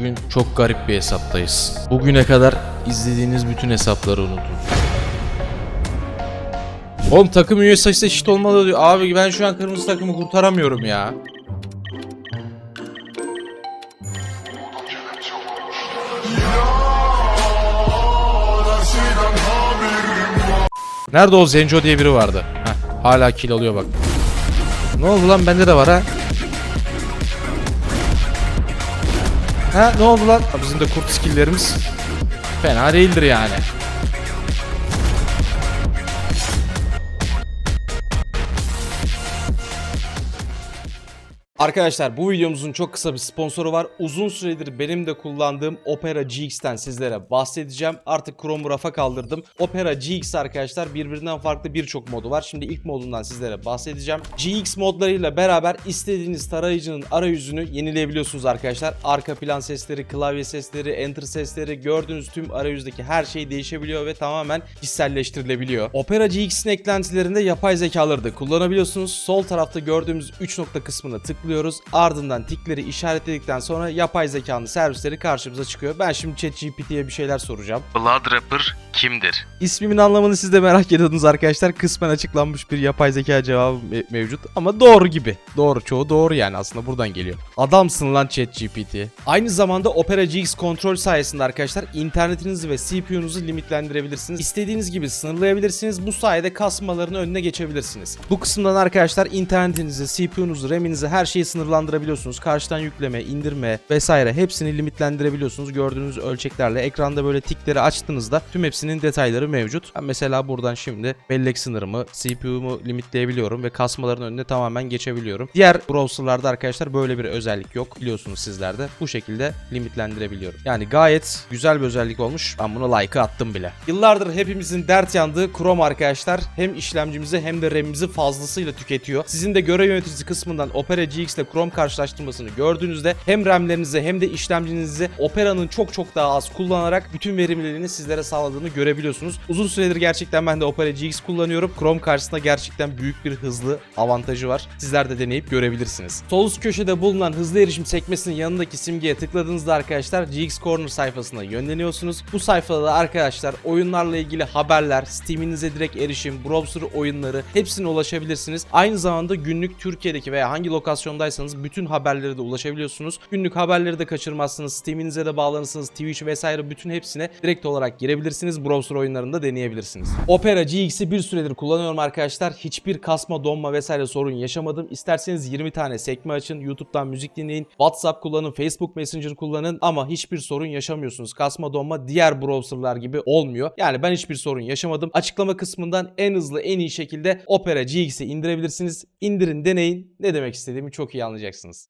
Bugün çok garip bir hesaptayız. Bugüne kadar izlediğiniz bütün hesapları unutun. Oğlum takım üye sayısı eşit olmalı diyor. Abi ben şu an kırmızı takımı kurtaramıyorum ya. Nerede o Zenco diye biri vardı? Heh, hala kill alıyor bak. Ne oldu lan bende de var ha. Ha ne oldu lan? Bizim de kurt skilllerimiz fena değildir yani. Arkadaşlar bu videomuzun çok kısa bir sponsoru var. Uzun süredir benim de kullandığım Opera GX'ten sizlere bahsedeceğim. Artık Chrome'u rafa kaldırdım. Opera GX arkadaşlar birbirinden farklı birçok modu var. Şimdi ilk modundan sizlere bahsedeceğim. GX modlarıyla beraber istediğiniz tarayıcının arayüzünü yenileyebiliyorsunuz arkadaşlar. Arka plan sesleri, klavye sesleri, enter sesleri gördüğünüz tüm arayüzdeki her şey değişebiliyor ve tamamen kişiselleştirilebiliyor. Opera GX'in eklentilerinde yapay zekaları da kullanabiliyorsunuz. Sol tarafta gördüğümüz 3 nokta kısmına tıklıyoruz. Ardından tikleri işaretledikten sonra yapay zekanın servisleri karşımıza çıkıyor. Ben şimdi ChatGPT'ye bir şeyler soracağım. Blood Rapper kimdir? İsmimin anlamını siz de merak ediyordunuz arkadaşlar. Kısmen açıklanmış bir yapay zeka cevabı me- mevcut. Ama doğru gibi. Doğru çoğu doğru yani aslında buradan geliyor. Adamsın lan ChatGPT. Aynı zamanda Opera GX kontrol sayesinde arkadaşlar internetinizi ve CPU'nuzu limitlendirebilirsiniz. İstediğiniz gibi sınırlayabilirsiniz. Bu sayede kasmaların önüne geçebilirsiniz. Bu kısımdan arkadaşlar internetinizi, CPU'nuzu, RAM'inizi her şeyi sınırlandırabiliyorsunuz. Karşıdan yükleme, indirme vesaire hepsini limitlendirebiliyorsunuz. Gördüğünüz ölçeklerle ekranda böyle tikleri açtığınızda tüm hepsinin detayları mevcut. Ben mesela buradan şimdi bellek sınırımı, CPU'mu limitleyebiliyorum ve kasmaların önüne tamamen geçebiliyorum. Diğer browserlarda arkadaşlar böyle bir özellik yok. Biliyorsunuz sizler de bu şekilde limitlendirebiliyorum. Yani gayet güzel bir özellik olmuş. Ben buna like'ı attım bile. Yıllardır hepimizin dert yandığı Chrome arkadaşlar hem işlemcimizi hem de RAM'imizi fazlasıyla tüketiyor. Sizin de görev yöneticisi kısmından Opera GX ile Chrome karşılaştırmasını gördüğünüzde hem RAM'lerinizi hem de işlemcinizi Opera'nın çok çok daha az kullanarak bütün verimliliğini sizlere sağladığını görebiliyorsunuz. Uzun süredir gerçekten ben de Opera GX kullanıyorum. Chrome karşısında gerçekten büyük bir hızlı avantajı var. Sizler de deneyip görebilirsiniz. Sol üst köşede bulunan hızlı erişim sekmesinin yanındaki simgeye tıkladığınızda arkadaşlar GX Corner sayfasına yönleniyorsunuz. Bu sayfada da arkadaşlar oyunlarla ilgili haberler, Steam'inize direkt erişim, browser oyunları hepsine ulaşabilirsiniz. Aynı zamanda günlük Türkiye'deki veya hangi lokasyondaysanız bütün haberlere de ulaşabiliyorsunuz. Günlük haberleri de kaçırmazsınız. Steam'inize de bağlanırsınız. Twitch vesaire bütün hepsine direkt olarak girebilirsiniz. Browser oyunlarında deneyebilirsiniz. Opera GX'i bir süredir kullanıyorum arkadaşlar. Hiçbir kasma, donma vesaire sorun yaşamadım. İsterseniz 20 tane sekme açın. YouTube'dan müzik dinleyin. WhatsApp kullanın. Facebook Messenger kullanın. Ama hiçbir sorun yaşamıyorsunuz. Kasma, donma diğer browserlar gibi olmuyor. Yani ben hiçbir sorun yaşamadım. Açıklama kısmından en hızlı, en iyi şekilde Opera GX'i indirebilirsiniz. İndirin, deneyin. Ne demek istediğimi çok iyi anlayacaksınız.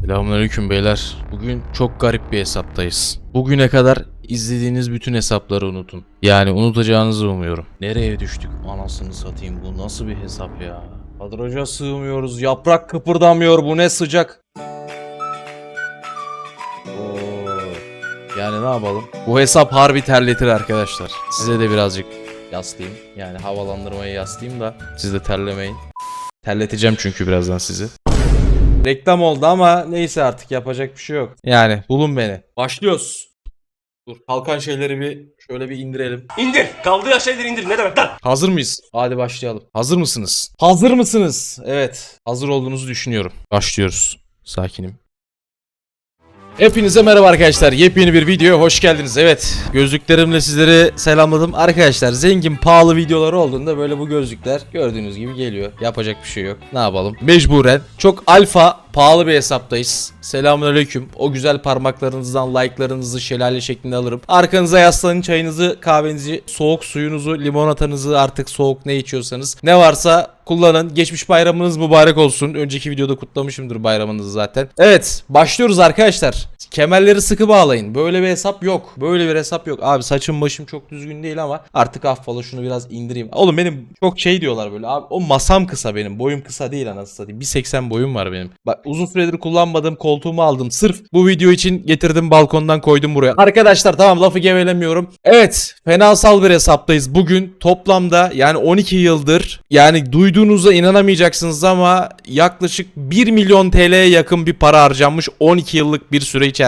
Selamünaleyküm beyler. Bugün çok garip bir hesaptayız. Bugüne kadar izlediğiniz bütün hesapları unutun. Yani unutacağınızı umuyorum. Nereye düştük? Anasını satayım bu nasıl bir hesap ya? Kadraja sığmıyoruz. Yaprak kıpırdamıyor. Bu ne sıcak. Yani ne yapalım? Bu hesap harbi terletir arkadaşlar. Size de birazcık yaslayayım. Yani havalandırmayı yaslayayım da siz de terlemeyin. Terleteceğim çünkü birazdan sizi. Reklam oldu ama neyse artık yapacak bir şey yok. Yani bulun beni. Başlıyoruz. Dur kalkan şeyleri bir şöyle bir indirelim. İndir. Kaldığı şeyleri indir. Ne demek lan? Hazır mıyız? Hadi başlayalım. Hazır mısınız? Hazır mısınız? Evet. Hazır olduğunuzu düşünüyorum. Başlıyoruz. Sakinim. Hepinize merhaba arkadaşlar. Yepyeni bir videoya hoş geldiniz. Evet, gözlüklerimle sizleri selamladım. Arkadaşlar zengin pahalı videoları olduğunda böyle bu gözlükler gördüğünüz gibi geliyor. Yapacak bir şey yok. Ne yapalım? Mecburen. Çok alfa pahalı bir hesaptayız. Selamünaleyküm. O güzel parmaklarınızdan like'larınızı şelale şeklinde alırım. Arkanıza yaslanın çayınızı, kahvenizi, soğuk suyunuzu, limonatanızı artık soğuk ne içiyorsanız. Ne varsa kullanın. Geçmiş bayramınız mübarek olsun. Önceki videoda kutlamışımdır bayramınızı zaten. Evet, başlıyoruz arkadaşlar. Kemerleri sıkı bağlayın. Böyle bir hesap yok. Böyle bir hesap yok. Abi saçım başım çok düzgün değil ama artık affola şunu biraz indireyim. Oğlum benim çok şey diyorlar böyle. Abi o masam kısa benim. Boyum kısa değil anasını satayım. 1.80 boyum var benim. Bak uzun süredir kullanmadığım koltuğumu aldım. Sırf bu video için getirdim balkondan koydum buraya. Arkadaşlar tamam lafı gevelemiyorum. Evet fenasal bir hesaptayız. Bugün toplamda yani 12 yıldır yani duyduğunuza inanamayacaksınız ama yaklaşık 1 milyon TL'ye yakın bir para harcanmış 12 yıllık bir süre içerisinde.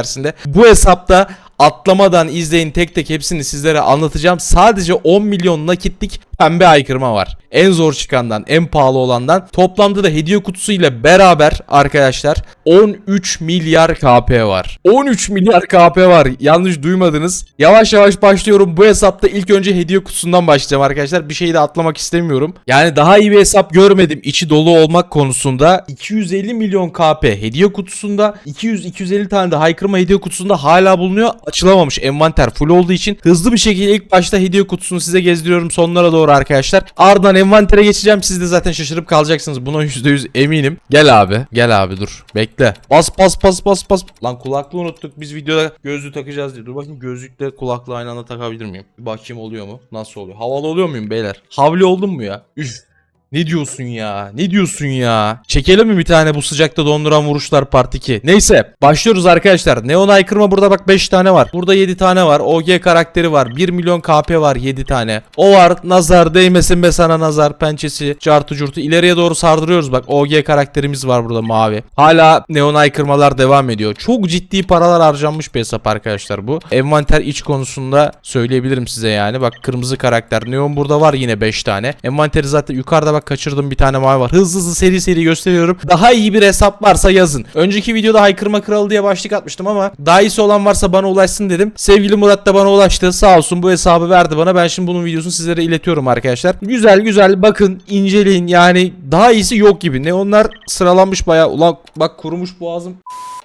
Bu hesapta atlamadan izleyin tek tek hepsini sizlere anlatacağım. Sadece 10 milyon nakitlik pembe aykırma var. En zor çıkandan, en pahalı olandan. Toplamda da hediye kutusu ile beraber arkadaşlar 13 milyar KP var. 13 milyar KP var. Yanlış duymadınız. Yavaş yavaş başlıyorum. Bu hesapta ilk önce hediye kutusundan başlayacağım arkadaşlar. Bir şeyi de atlamak istemiyorum. Yani daha iyi bir hesap görmedim. İçi dolu olmak konusunda 250 milyon KP hediye kutusunda 200-250 tane de haykırma hediye kutusunda hala bulunuyor. Açılamamış envanter full olduğu için hızlı bir şekilde ilk başta hediye kutusunu size gezdiriyorum sonlara doğru arkadaşlar. Ardından envantere geçeceğim. Siz de zaten şaşırıp kalacaksınız. Buna %100 eminim. Gel abi. Gel abi dur. Bekle. Bas bas bas bas bas. Lan kulaklığı unuttuk. Biz videoda gözlüğü takacağız diye. Dur bakayım gözlükle kulaklığı aynı anda takabilir miyim? Bir bakayım oluyor mu? Nasıl oluyor? Havalı oluyor muyum beyler? Havli oldum mu ya? Üf. Ne diyorsun ya? Ne diyorsun ya? Çekelim mi bir tane bu sıcakta donduran vuruşlar part 2? Neyse başlıyoruz arkadaşlar. Neon aykırma burada bak 5 tane var. Burada 7 tane var. OG karakteri var. 1 milyon KP var 7 tane. O var. Nazar değmesin be sana nazar pençesi. Cartı curtu. İleriye doğru sardırıyoruz bak. OG karakterimiz var burada mavi. Hala neon aykırmalar devam ediyor. Çok ciddi paralar harcanmış bir hesap arkadaşlar bu. Envanter iç konusunda söyleyebilirim size yani. Bak kırmızı karakter. Neon burada var yine 5 tane. Envanteri zaten yukarıda bak kaçırdım bir tane mavi var. Hızlı hızlı seri seri gösteriyorum. Daha iyi bir hesap varsa yazın. Önceki videoda Haykırma Kralı diye başlık atmıştım ama daha iyisi olan varsa bana ulaşsın dedim. Sevgili Murat da bana ulaştı. Sağ olsun bu hesabı verdi bana. Ben şimdi bunun videosunu sizlere iletiyorum arkadaşlar. Güzel güzel bakın inceleyin yani daha iyisi yok gibi. Ne onlar sıralanmış bayağı. Ulan bak kurumuş boğazım.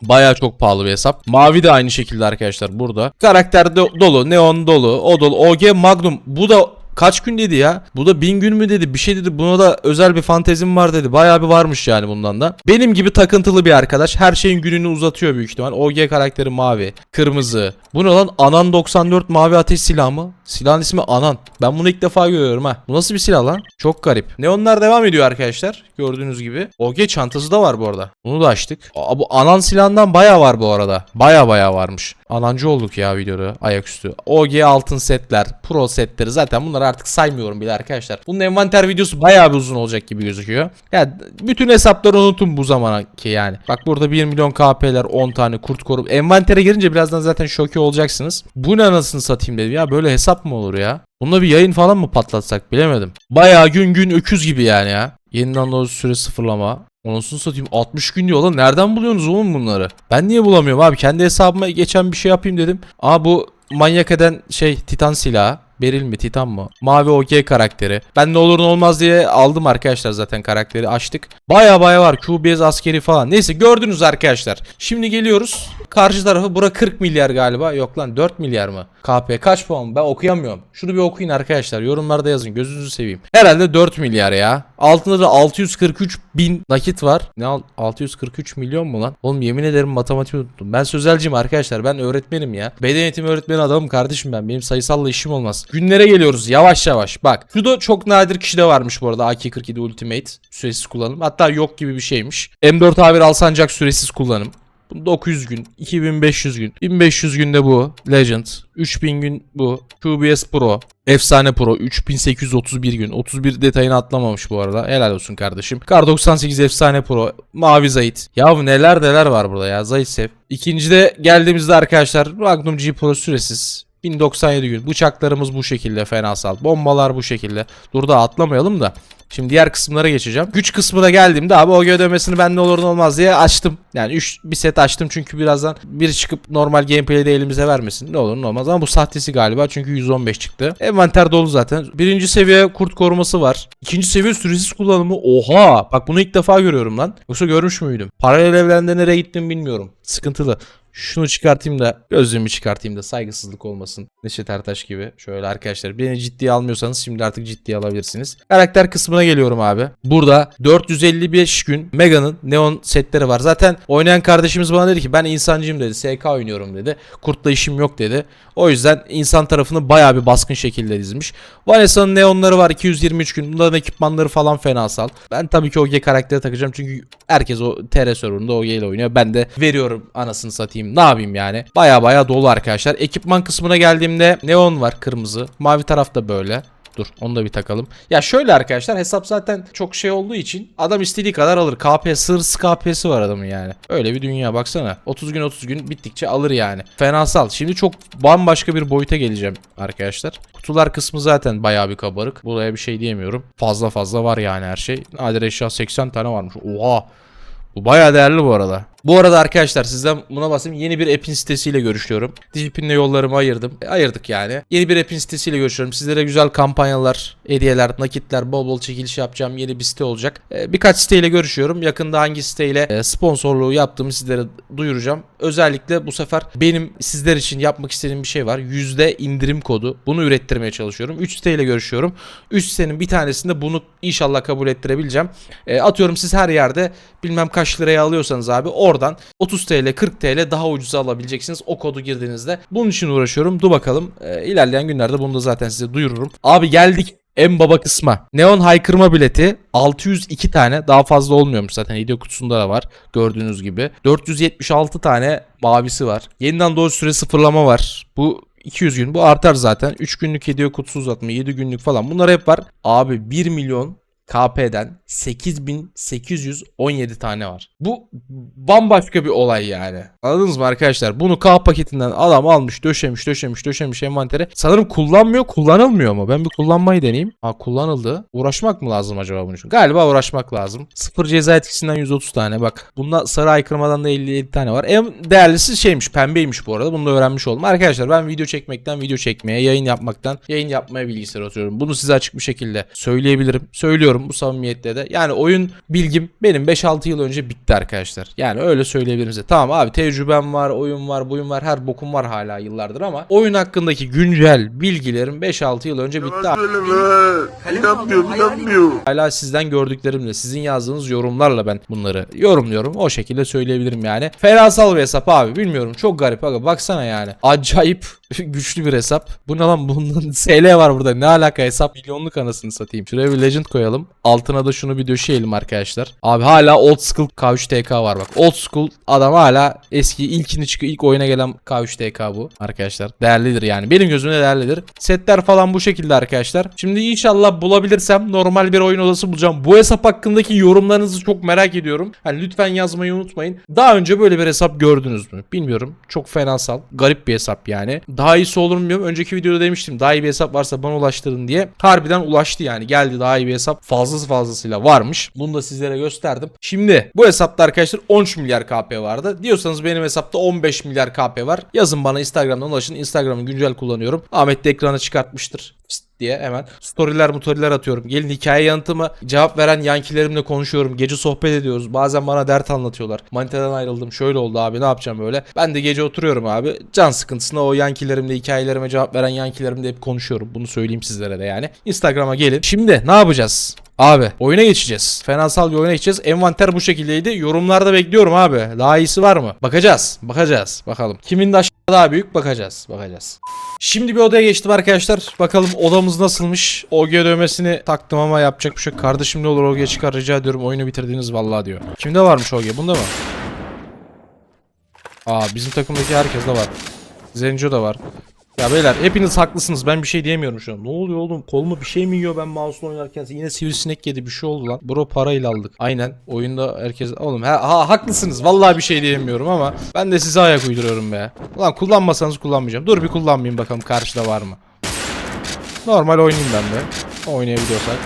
Baya çok pahalı bir hesap. Mavi de aynı şekilde arkadaşlar burada. Karakter do- dolu, neon dolu, o dolu. OG Magnum. Bu da kaç gün dedi ya? Bu da bin gün mü dedi? Bir şey dedi. Buna da özel bir fantezim var dedi. Bayağı bir varmış yani bundan da. Benim gibi takıntılı bir arkadaş. Her şeyin gününü uzatıyor büyük ihtimal. OG karakteri mavi, kırmızı. Bu ne lan? Anan 94 mavi ateş silahı mı? Silahın ismi Anan. Ben bunu ilk defa görüyorum ha. Bu nasıl bir silah lan? Çok garip. Neonlar devam ediyor arkadaşlar. Gördüğünüz gibi. OG çantası da var bu arada. Bunu da açtık. Aa, bu Anan silahından bayağı var bu arada. Baya baya varmış. Anancı olduk ya videoda ayaküstü. OG altın setler, pro setleri zaten bunları artık saymıyorum bile arkadaşlar. Bunun envanter videosu bayağı bir uzun olacak gibi gözüküyor. Ya bütün hesapları unutun bu zamana ki yani. Bak burada 1 milyon KP'ler 10 tane kurt korup envantere girince birazdan zaten şoke olacaksınız. Bu ne anasını satayım dedim ya böyle hesap mı olur ya? Bununla bir yayın falan mı patlatsak bilemedim. Bayağı gün gün öküz gibi yani ya. Yeniden doz süre sıfırlama. Anasını satayım 60 gün diyor lan nereden buluyorsunuz oğlum bunları? Ben niye bulamıyorum abi kendi hesabıma geçen bir şey yapayım dedim. Aa bu manyak eden şey titan silahı. Beril mi Titan mı? Mavi OG karakteri. Ben ne olur ne olmaz diye aldım arkadaşlar zaten karakteri açtık. Baya baya var QBS askeri falan. Neyse gördünüz arkadaşlar. Şimdi geliyoruz. Karşı tarafı bura 40 milyar galiba. Yok lan 4 milyar mı? KP kaç puan? Ben okuyamıyorum. Şunu bir okuyun arkadaşlar. Yorumlarda yazın. Gözünüzü seveyim. Herhalde 4 milyar ya. Altında da 643 bin nakit var. Ne al 643 milyon mu lan? Oğlum yemin ederim matematik unuttum. Ben sözelciyim arkadaşlar. Ben öğretmenim ya. Beden eğitimi öğretmeni adamım kardeşim ben. Benim sayısalla işim olmaz. Günlere geliyoruz yavaş yavaş. Bak şu da çok nadir kişide varmış bu arada AK-47 Ultimate. Süresiz kullanım. Hatta yok gibi bir şeymiş. M4 A1 Alsancak süresiz kullanım. Bu 900 gün, 2500 gün, 1500 günde bu Legend, 3000 gün bu QBS Pro, Efsane Pro 3831 gün. 31 detayını atlamamış bu arada. Helal olsun kardeşim. Kar 98 Efsane Pro, Mavi Zayit. Ya neler neler var burada ya. Zayit sev. İkincide geldiğimizde arkadaşlar Magnum G Pro süresiz. 1097 gün. Bıçaklarımız bu şekilde fenasal. Bombalar bu şekilde. Dur da atlamayalım da. Şimdi diğer kısımlara geçeceğim. Güç kısmına geldiğimde abi o ödemesini ben ne olur ne olmaz diye açtım. Yani 3 bir set açtım çünkü birazdan biri çıkıp normal gameplay'de elimize vermesin. Ne olur ne olmaz ama bu sahtesi galiba çünkü 115 çıktı. Envanter dolu zaten. Birinci seviye kurt koruması var. İkinci seviye süresiz kullanımı. Oha! Bak bunu ilk defa görüyorum lan. Yoksa görmüş müydüm? Paralel evrende nereye gittim bilmiyorum. Sıkıntılı. Şunu çıkartayım da gözlüğümü çıkartayım da saygısızlık olmasın. Neşet Ertaş gibi. Şöyle arkadaşlar beni ciddiye almıyorsanız şimdi artık ciddiye alabilirsiniz. Karakter kısmına geliyorum abi. Burada 455 gün Mega'nın neon setleri var. Zaten oynayan kardeşimiz bana dedi ki ben insancıyım dedi. SK oynuyorum dedi. Kurtla işim yok dedi. O yüzden insan tarafını bayağı bir baskın şekilde dizmiş. Vanessa'nın neonları var 223 gün. Bunların ekipmanları falan fenasal. Ben tabii ki OG karakteri takacağım çünkü herkes o TR serverında OG ile oynuyor. Ben de veriyorum anasını satayım. Ne yapayım yani? Baya baya dolu arkadaşlar. Ekipman kısmına geldiğimde neon var kırmızı. Mavi taraf da böyle. Dur onu da bir takalım. Ya şöyle arkadaşlar hesap zaten çok şey olduğu için adam istediği kadar alır. KP sırsı KP'si var adamın yani. Öyle bir dünya baksana. 30 gün 30 gün bittikçe alır yani. Fenasal. Şimdi çok bambaşka bir boyuta geleceğim arkadaşlar. Kutular kısmı zaten bayağı bir kabarık. Buraya bir şey diyemiyorum. Fazla fazla var yani her şey. Nadir eşya 80 tane varmış. Oha. Bu bayağı değerli bu arada. Bu arada arkadaşlar sizden buna bahsedeyim. Yeni bir app'in sitesiyle görüşüyorum. Digipin'le yollarımı ayırdım. E, ayırdık yani. Yeni bir app'in sitesiyle görüşüyorum. Sizlere güzel kampanyalar, hediyeler, nakitler, bol bol çekiliş yapacağım. Yeni bir site olacak. E, birkaç siteyle görüşüyorum. Yakında hangi siteyle e, sponsorluğu yaptığımı sizlere duyuracağım. Özellikle bu sefer benim sizler için yapmak istediğim bir şey var. Yüzde indirim kodu. Bunu ürettirmeye çalışıyorum. 3 siteyle görüşüyorum. 3 sitenin bir tanesinde bunu inşallah kabul ettirebileceğim. E, atıyorum siz her yerde bilmem kaç liraya alıyorsanız abi oradan 30 TL 40 TL daha ucuza alabileceksiniz o kodu girdiğinizde. Bunun için uğraşıyorum. Dur bakalım. E, ilerleyen günlerde bunu da zaten size duyururum. Abi geldik en baba kısma. Neon haykırma bileti 602 tane daha fazla olmuyormuş zaten hediye kutusunda da var gördüğünüz gibi. 476 tane mavisi var. Yeniden doğru süre sıfırlama var. Bu 200 gün bu artar zaten. 3 günlük hediye kutusu uzatma 7 günlük falan bunlar hep var. Abi 1 milyon KP'den 8817 tane var. Bu bambaşka bir olay yani. Anladınız mı arkadaşlar? Bunu K paketinden adam almış, döşemiş, döşemiş, döşemiş envantere. Sanırım kullanmıyor, kullanılmıyor mu? Ben bir kullanmayı deneyeyim. Ha kullanıldı. Uğraşmak mı lazım acaba bunun için? Galiba uğraşmak lazım. Sıfır ceza etkisinden 130 tane. Bak bunda sarı aykırmadan da 57 tane var. En değerlisi şeymiş, pembeymiş bu arada. Bunu da öğrenmiş oldum. Arkadaşlar ben video çekmekten video çekmeye, yayın yapmaktan yayın yapmaya bilgisayar oturuyorum. Bunu size açık bir şekilde söyleyebilirim. Söylüyorum bu samimiyetle de. Yani oyun bilgim benim 5-6 yıl önce bitti arkadaşlar. Yani öyle söyleyebilirim size. Tamam abi tecrübem var, oyun var, buyum var, her bokum var hala yıllardır ama oyun hakkındaki güncel bilgilerim 5-6 yıl önce bitti. İnanmıyorum, inanmıyorum. Hala sizden gördüklerimle, sizin yazdığınız yorumlarla ben bunları yorumluyorum. O şekilde söyleyebilirim yani. Fenasal bir hesap abi. Bilmiyorum. Çok garip aga. Baksana yani. Acayip güçlü bir hesap. Bu ne lan? Bunun SL var burada. Ne alaka hesap? Milyonluk anasını satayım. Şuraya bir legend koyalım. Altına da şunu bir döşeyelim arkadaşlar. Abi hala old school K3 TK var bak. Old school adam hala eski ilkini çıkıyor. ilk oyuna gelen K3 TK bu arkadaşlar. Değerlidir yani. Benim gözümde değerlidir. Setler falan bu şekilde arkadaşlar. Şimdi inşallah bulabilirsem normal bir oyun odası bulacağım. Bu hesap hakkındaki yorumlarınızı çok merak ediyorum. Hani lütfen yazmayı unutmayın. Daha önce böyle bir hesap gördünüz mü? Bilmiyorum. Çok fenasal. Garip bir hesap yani. Daha iyisi olur mu bilmiyorum. Önceki videoda demiştim. Daha iyi bir hesap varsa bana ulaştırın diye. Harbiden ulaştı yani. Geldi daha iyi bir hesap. Fazlası fazlasıyla varmış. Bunu da sizlere gösterdim. Şimdi bu hesapta arkadaşlar 13 milyar KP vardı. Diyorsanız benim hesapta 15 milyar KP var. Yazın bana Instagram'dan ulaşın. Instagram'ı güncel kullanıyorum. Ahmet de ekrana çıkartmıştır. Diye hemen storyler mutoriler atıyorum. Gelin hikaye yanıtımı cevap veren yankilerimle konuşuyorum. Gece sohbet ediyoruz. Bazen bana dert anlatıyorlar. Manitadan ayrıldım şöyle oldu abi ne yapacağım böyle. Ben de gece oturuyorum abi. Can sıkıntısına o yankilerimle hikayelerime cevap veren yankilerimle hep konuşuyorum. Bunu söyleyeyim sizlere de yani. Instagram'a gelin. Şimdi ne yapacağız? Abi oyuna geçeceğiz. Fenasal bir oyuna geçeceğiz. Envanter bu şekildeydi. Yorumlarda bekliyorum abi. Daha iyisi var mı? Bakacağız. Bakacağız. Bakalım. Kimin de aşağı daha büyük bakacağız. Bakacağız. Şimdi bir odaya geçtim arkadaşlar. Bakalım odamız nasılmış. OG dövmesini taktım ama yapacak bir şey yok. Kardeşim ne olur OG çıkar rica ediyorum. Oyunu bitirdiniz vallahi diyor. Kimde varmış OG? Bunda mı? Aa bizim takımdaki herkes de var. Zenco da var. Ya beyler hepiniz haklısınız. Ben bir şey diyemiyorum şu an. Ne oluyor oğlum? Kolumu bir şey mi yiyor ben mouse'la oynarken? Yine sivrisinek yedi bir şey oldu lan. Bro parayla aldık. Aynen. Oyunda herkes... Oğlum ha, ha haklısınız. Vallahi bir şey diyemiyorum ama ben de size ayak uyduruyorum be. Ulan kullanmasanız kullanmayacağım. Dur bir kullanmayayım bakalım karşıda var mı? Normal oynayayım ben de. Oynayabiliyorsak.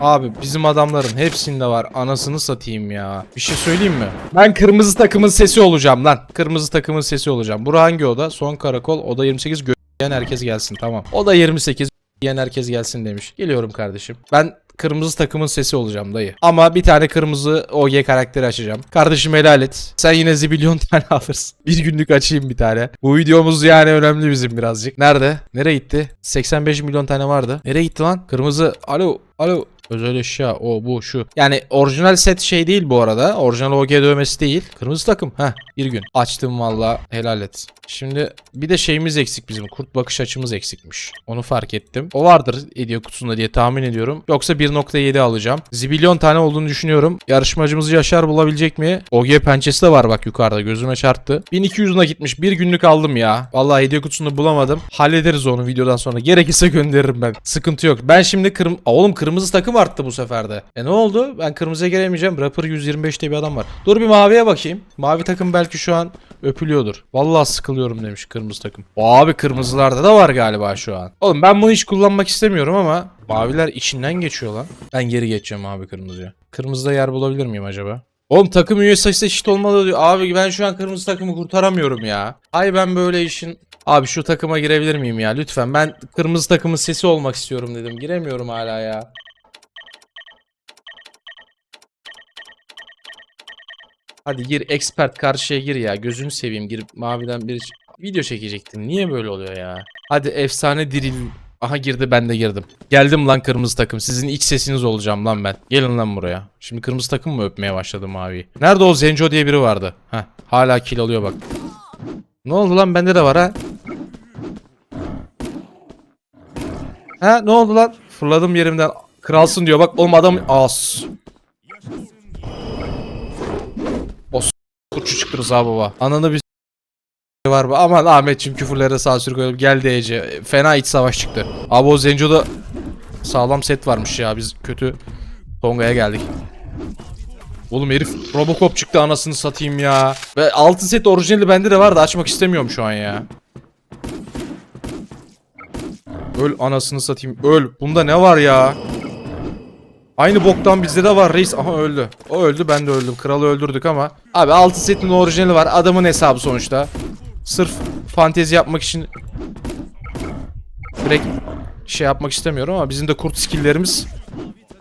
Abi bizim adamların hepsinde var. Anasını satayım ya. Bir şey söyleyeyim mi? Ben kırmızı takımın sesi olacağım lan. Kırmızı takımın sesi olacağım. Bura hangi oda? Son karakol. Oda 28. Gö- herkes gelsin tamam. Oda 28. Yiyen herkes gelsin demiş. Geliyorum kardeşim. Ben kırmızı takımın sesi olacağım dayı. Ama bir tane kırmızı OG karakteri açacağım. Kardeşim helal et. Sen yine zibilyon tane alırsın. Bir günlük açayım bir tane. Bu videomuz yani önemli bizim birazcık. Nerede? Nereye gitti? 85 milyon tane vardı. Nereye gitti lan? Kırmızı. Alo. Alo. Özel eşya o bu şu. Yani orijinal set şey değil bu arada. Orijinal OG dövmesi değil. Kırmızı takım. Heh bir gün. Açtım valla helal et. Şimdi bir de şeyimiz eksik bizim. Kurt bakış açımız eksikmiş. Onu fark ettim. O vardır hediye kutusunda diye tahmin ediyorum. Yoksa 1.7 alacağım. Zibilyon tane olduğunu düşünüyorum. Yarışmacımız Yaşar bulabilecek mi? OG pençesi de var bak yukarıda gözüme çarptı. 1200'una gitmiş. Bir günlük aldım ya. Vallahi hediye kutusunu bulamadım. Hallederiz onu videodan sonra. Gerekirse gönderirim ben. Sıkıntı yok. Ben şimdi kırm... Oğlum kırmızı takım arttı bu seferde. E ne oldu? Ben kırmızıya giremeyeceğim. Rapper 125 diye bir adam var. Dur bir maviye bakayım. Mavi takım belki şu an öpülüyordur. Vallahi sıkılıyorum demiş kırmızı takım. Abi kırmızılarda da var galiba şu an. Oğlum ben bunu hiç kullanmak istemiyorum ama maviler içinden geçiyor lan. Ben geri geçeceğim abi kırmızıya. Kırmızıda yer bulabilir miyim acaba? Oğlum takım üye sayısı eşit olmalı diyor. Abi ben şu an kırmızı takımı kurtaramıyorum ya. Ay ben böyle işin... Abi şu takıma girebilir miyim ya lütfen? Ben kırmızı takımın sesi olmak istiyorum dedim. Giremiyorum hala ya. Hadi gir expert karşıya gir ya. Gözünü seveyim gir maviden bir video çekecektim. Niye böyle oluyor ya? Hadi efsane diril. Aha girdi ben de girdim. Geldim lan kırmızı takım. Sizin iç sesiniz olacağım lan ben. Gelin lan buraya. Şimdi kırmızı takım mı öpmeye başladı maviyi? Nerede o Zenco diye biri vardı? Heh hala kill alıyor bak. Ne oldu lan bende de var ha? Ha ne oldu lan? Fırladım yerimden. Kralsın diyor bak oğlum adam as. O s- kurçu çıktı Rıza baba. Ananı bir var bu. Aman Ahmetçim küfürlere sansür koyalım. Geldi Ece. Fena iç savaş çıktı. Abi o Zenco'da sağlam set varmış ya. Biz kötü Tonga'ya geldik. Oğlum herif Robocop çıktı anasını satayım ya. Ve 6 set orijinali bende de var da açmak istemiyorum şu an ya. Öl anasını satayım. Öl. Bunda ne var ya? Aynı boktan bizde de var reis. Aha öldü. O öldü ben de öldüm. Kralı öldürdük ama. Abi 6 setin orijinali var. Adamın hesabı sonuçta. Sırf fantezi yapmak için direkt şey yapmak istemiyorum ama bizim de kurt skilllerimiz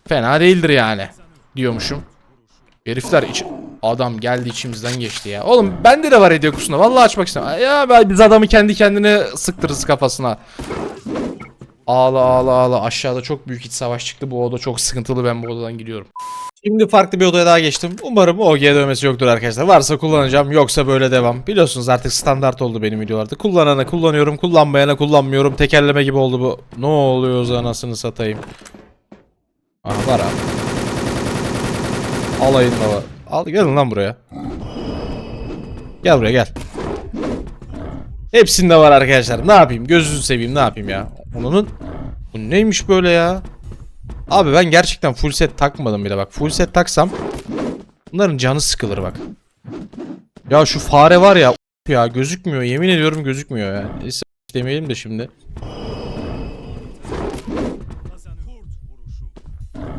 fena değildir yani. Diyormuşum. Herifler iç... Adam geldi içimizden geçti ya. Oğlum bende de var hediye kutusunda. Vallahi açmak istemem. Ya biz adamı kendi kendine sıktırırız kafasına. Ağla ağla ağla aşağıda çok büyük iç savaş çıktı. Bu oda çok sıkıntılı ben bu odadan gidiyorum. Şimdi farklı bir odaya daha geçtim. Umarım OG dövmesi yoktur arkadaşlar. Varsa kullanacağım yoksa böyle devam. Biliyorsunuz artık standart oldu benim videolarda. Kullanana kullanıyorum kullanmayana kullanmıyorum. Tekerleme gibi oldu bu. Ne oluyor anasını satayım. Aha var abi. Alayın baba. Al gelin lan buraya. Gel buraya gel. Hepsinde var arkadaşlar. Ne yapayım? Gözünüzü seveyim ne yapayım ya? Onun bu neymiş böyle ya? Abi ben gerçekten full set takmadım bile bak. Full set taksam bunların canı sıkılır bak. Ya şu fare var ya ya gözükmüyor. Yemin ediyorum gözükmüyor ya. Neyse demeyelim de şimdi.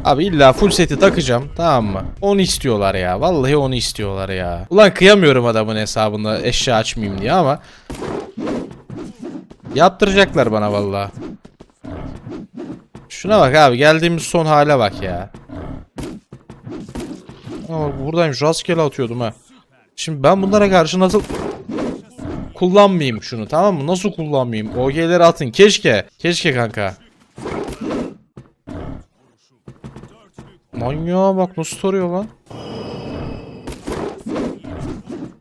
Abi illa full seti takacağım tamam mı? Onu istiyorlar ya. Vallahi onu istiyorlar ya. Ulan kıyamıyorum adamın hesabında eşya açmayayım diye ama Yaptıracaklar bana vallahi. Şuna bak abi geldiğimiz son hale bak ya. Ama buradaymış rastgele atıyordum ha. Şimdi ben bunlara karşı nasıl kullanmayayım şunu tamam mı? Nasıl kullanmayayım? OG'leri atın keşke. Keşke kanka. Manyağa bak nasıl soruyor lan.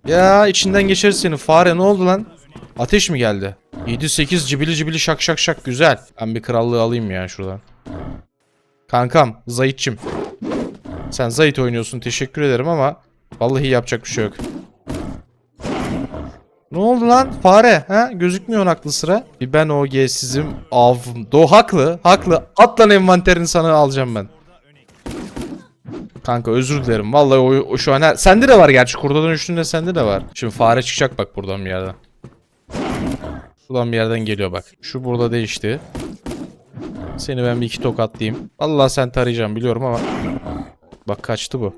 Ya içinden geçer seni fare ne oldu lan? Ateş mi geldi? 7-8 cibili cibili şak şak şak güzel. Ben bir krallığı alayım ya şuradan. Kankam Zayitçim. Sen Zayit oynuyorsun teşekkür ederim ama vallahi yapacak bir şey yok. Ne oldu lan fare ha gözükmüyor aklı sıra. Bir ben o sizim avım. Do haklı haklı at lan envanterini sana alacağım ben. Kanka özür dilerim. Vallahi o, o şu an her... Sende de var gerçi. Kurda dönüştüğünde sende de var. Şimdi fare çıkacak bak buradan bir yerden. Buradan bir yerden geliyor bak. Şu burada değişti. Seni ben bir iki tokatlayayım. Vallahi sen tarayacağım biliyorum ama. Bak kaçtı bu.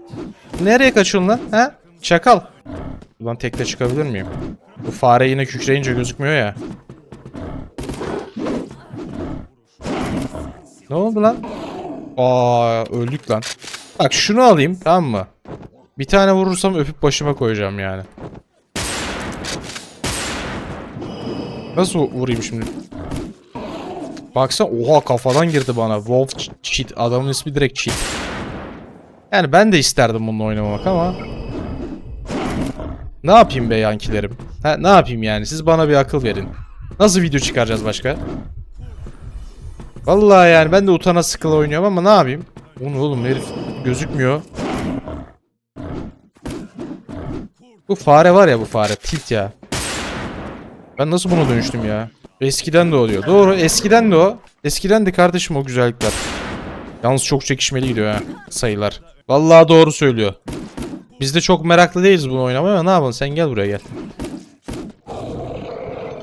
Nereye kaçıyorsun lan? Ha? Çakal. Buradan tekte çıkabilir miyim? Bu fare yine kükreyince gözükmüyor ya. Ne oldu lan? Aa öldük lan. Bak şunu alayım tamam mı? Bir tane vurursam öpüp başıma koyacağım yani. Nasıl vurayım şimdi? Baksana oha kafadan girdi bana. Wolf cheat. Adamın ismi direkt cheat. Yani ben de isterdim bununla oynamamak ama. Ne yapayım be yankilerim? Ha, ne yapayım yani? Siz bana bir akıl verin. Nasıl video çıkaracağız başka? Vallahi yani ben de utana sıkıla oynuyorum ama ne yapayım? Onu oğlum herif gözükmüyor. Bu fare var ya bu fare tilt ya. Ben nasıl buna dönüştüm ya? Eskiden de oluyor. Doğru eskiden de o. Eskiden de kardeşim o güzellikler. Yalnız çok çekişmeli gidiyor ha sayılar. Vallahi doğru söylüyor. Biz de çok meraklı değiliz bunu oynamaya ama ne yapalım sen gel buraya gel.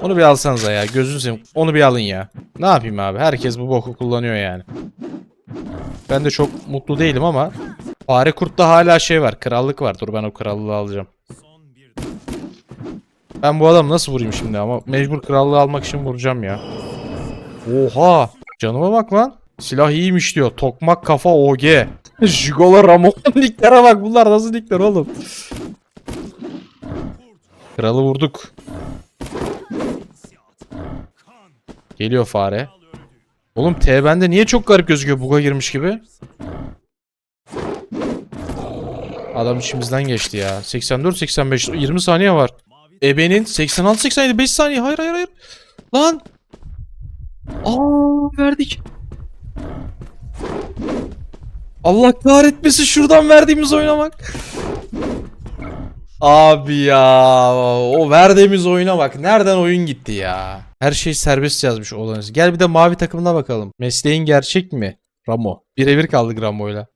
Onu bir alsanıza ya gözünü seveyim. Onu bir alın ya. Ne yapayım abi herkes bu boku kullanıyor yani. Ben de çok mutlu değilim ama fare kurtta hala şey var krallık var. Dur ben o krallığı alacağım. Ben bu adamı nasıl vurayım şimdi ama mecbur krallığı almak için vuracağım ya. Oha! Canıma bak lan. Silah iyiymiş diyor. Tokmak kafa OG. Jigolo Ramon niklere bak bunlar nasıl nikler oğlum. Kralı vurduk. Geliyor fare. Oğlum T bende niye çok garip gözüküyor buga girmiş gibi? Adam içimizden geçti ya. 84 85 20 saniye var. Ebe'nin 86 87 5 saniye. Hayır hayır hayır. Lan. Aa verdik. Allah kahretmesin şuradan verdiğimiz oynamak. Abi ya o verdiğimiz oyuna bak. Nereden oyun gitti ya? Her şey serbest yazmış olanız. Gel bir de mavi takımına bakalım. Mesleğin gerçek mi? Ramo. Birebir kaldık Ramo'yla.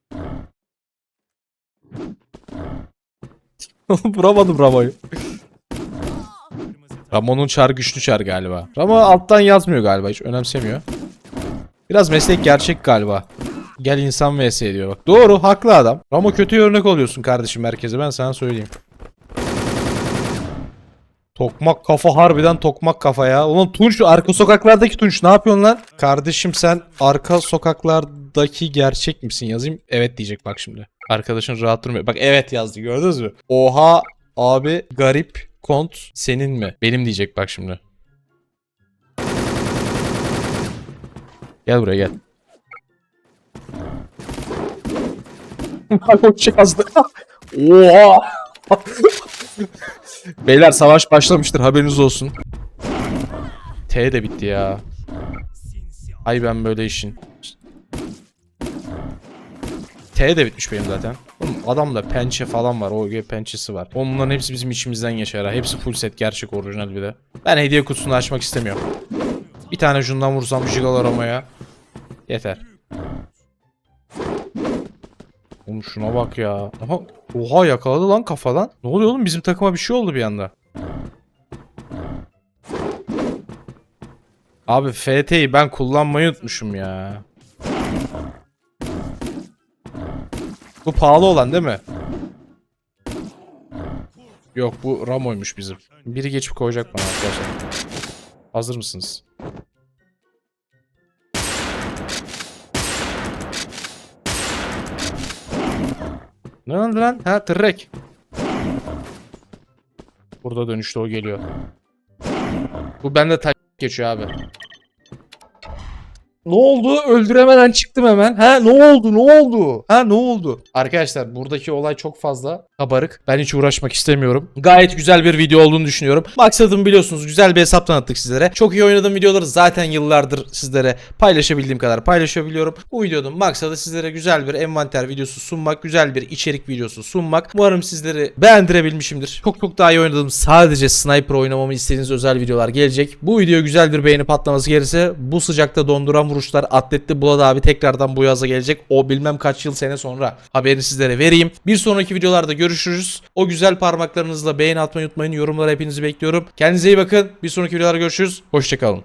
Vuramadım Ramo'yu. Ramon'un çar güçlü çar galiba. Ramo alttan yazmıyor galiba hiç önemsemiyor. Biraz meslek gerçek galiba. Gel insan vs diyor bak. Doğru haklı adam. Ramo kötü örnek oluyorsun kardeşim merkeze ben sana söyleyeyim. Tokmak kafa harbiden tokmak kafa ya. Ulan Tunç arka sokaklardaki Tunç ne yapıyorsun lan? Kardeşim sen arka sokaklardaki gerçek misin yazayım? Evet diyecek bak şimdi. Arkadaşın rahat durmuyor. Bak evet yazdı gördünüz mü? Oha abi garip kont senin mi? Benim diyecek bak şimdi. Gel buraya gel. Hoşça yazdı. Oha. Beyler savaş başlamıştır haberiniz olsun. T de bitti ya. Ay ben böyle işin. T de bitmiş benim zaten. Oğlum adamda pençe falan var. OG pençesi var. Onların hepsi bizim içimizden geçer ha. Hepsi full set gerçek orijinal bir de. Ben hediye kutusunu açmak istemiyorum. Bir tane şundan vursam Jigalaroma'ya. Yeter. Oğlum şuna bak ya. Aha, oha yakaladı lan kafadan. Ne oluyor oğlum bizim takıma bir şey oldu bir anda. Abi FT'yi ben kullanmayı unutmuşum ya. Bu pahalı olan değil mi? Yok bu Ramo'ymuş bizim. Biri geçip koyacak bana arkadaşlar. Hazır mısınız? Ne oldu lan? Ha tırrek. Burada dönüşte o geliyor. Bu bende ta geçiyor abi. Ne oldu? Öldüremeden çıktım hemen. Ha ne oldu? Ne oldu? Ha ne oldu? Arkadaşlar buradaki olay çok fazla kabarık. Ben hiç uğraşmak istemiyorum. Gayet güzel bir video olduğunu düşünüyorum. Maksadım biliyorsunuz güzel bir hesap tanıttık sizlere. Çok iyi oynadığım videoları zaten yıllardır sizlere paylaşabildiğim kadar paylaşabiliyorum. Bu videonun maksadı sizlere güzel bir envanter videosu sunmak, güzel bir içerik videosu sunmak. Umarım sizleri beğendirebilmişimdir. Çok çok daha iyi oynadığım sadece sniper oynamamı istediğiniz özel videolar gelecek. Bu video güzel bir beğeni patlaması gelirse bu sıcakta donduran vuruşlar atletli Bulat abi tekrardan bu yaza gelecek. O bilmem kaç yıl sene sonra haberini sizlere vereyim. Bir sonraki videolarda görüşürüz. O güzel parmaklarınızla beğeni atmayı unutmayın. Yorumlara hepinizi bekliyorum. Kendinize iyi bakın. Bir sonraki videolarda görüşürüz. Hoşçakalın.